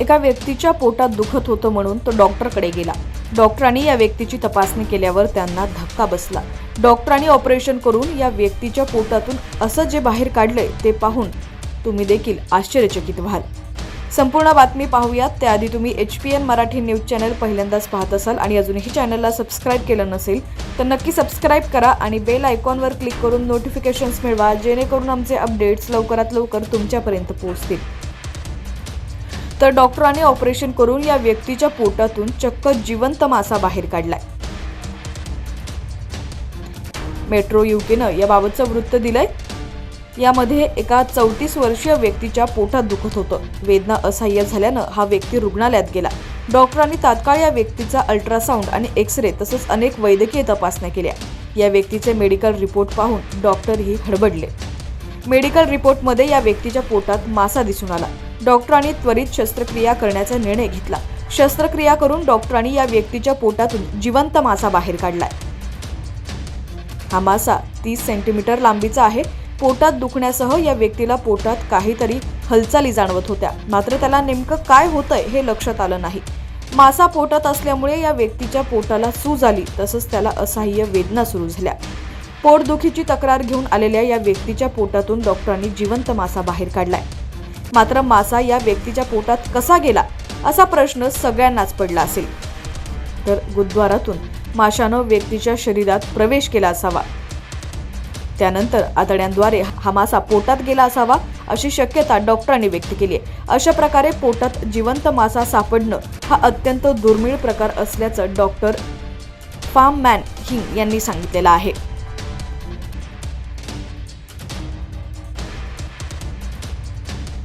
एका व्यक्तीच्या पोटात दुखत होतं म्हणून तो डॉक्टरकडे गेला. डॉक्टरांनी या व्यक्तीची तपासणी केल्यावर त्यांना धक्का बसला. डॉक्टरांनी ऑपरेशन करून या व्यक्तीच्या पोटातून असं जे बाहेर काढलंय ते पाहून तुम्ही देखील आश्चर्यचकित व्हाल. संपूर्ण बातमी पाहूयात. त्याआधी तुम्ही H P N Marathi news channel पहिल्यांदाच पाहत असाल आणि अजूनही चॅनलला सबस्क्राईब केलं नसेल तर नक्की सबस्क्राईब करा आणि बेल आयकॉनवर क्लिक करून नोटिफिकेशन्स मिळवा जेणेकरून आमचे अपडेट्स लवकरात लवकर तुमच्यापर्यंत पोहोचतील. तर डॉक्टरांनी ऑपरेशन करून या व्यक्तीच्या पोटातून चक्क जिवंत मासा बाहेर काढलाय. मेट्रो युकेनं याबाबतचं वृत्त दिलंय. यामध्ये एका चौतीस वर्षीय व्यक्तीच्या पोटात दुखत होतं. वेदना असह्य झाल्यानं हा व्यक्ती रुग्णालयात गेला. डॉक्टरांनी तात्काळ या व्यक्तीचा अल्ट्रासाऊंड आणि एक्सरे तसंच अनेक वैद्यकीय तपासण्या केल्या. या व्यक्तीचे मेडिकल रिपोर्ट पाहून डॉक्टरही हडबडले. मेडिकल रिपोर्टमध्ये या व्यक्तीच्या पोटात मासा दिसून आला. डॉक्टरांनी त्वरित शस्त्रक्रिया करण्याचा निर्णय घेतला. शस्त्रक्रिया करून डॉक्टरांनी या व्यक्तीच्या पोटातून जिवंत मासा बाहेर काढलाय. हा मासा तीस सेंटीमीटर लांबीचा आहे. पोटात दुखण्यासह या व्यक्तीला पोटात काहीतरी हालचाली जाणवत होत्या. मात्र त्याला नेमकं काय होतंय हे लक्षात आलं नाही. मासा पोटात असल्यामुळे या व्यक्तीच्या पोटाला सूज आली तसंच त्याला असह्य वेदना सुरू झाल्या. पोटदुखीची तक्रार घेऊन आलेल्या या व्यक्तीच्या पोटातून डॉक्टरांनी जिवंत मासा बाहेर काढलाय. मात्र मासा या व्यक्तीच्या पोटात कसा गेला असा प्रश्न सगळ्यांनाच पडला असेल. तर गुरुद्वारातून माशानं व्यक्तीच्या शरीरात प्रवेश केला असावा. त्यानंतर आतड्यांद्वारे हा मासा पोटात गेला असावा अशी शक्यता डॉक्टरांनी व्यक्त केली आहे. अशा प्रकारे पोटात जिवंत मासा सापडणं हा अत्यंत दुर्मिळ प्रकार असल्याचं डॉक्टर फार्म मॅन हिंग यांनी सांगितलेलं आहे.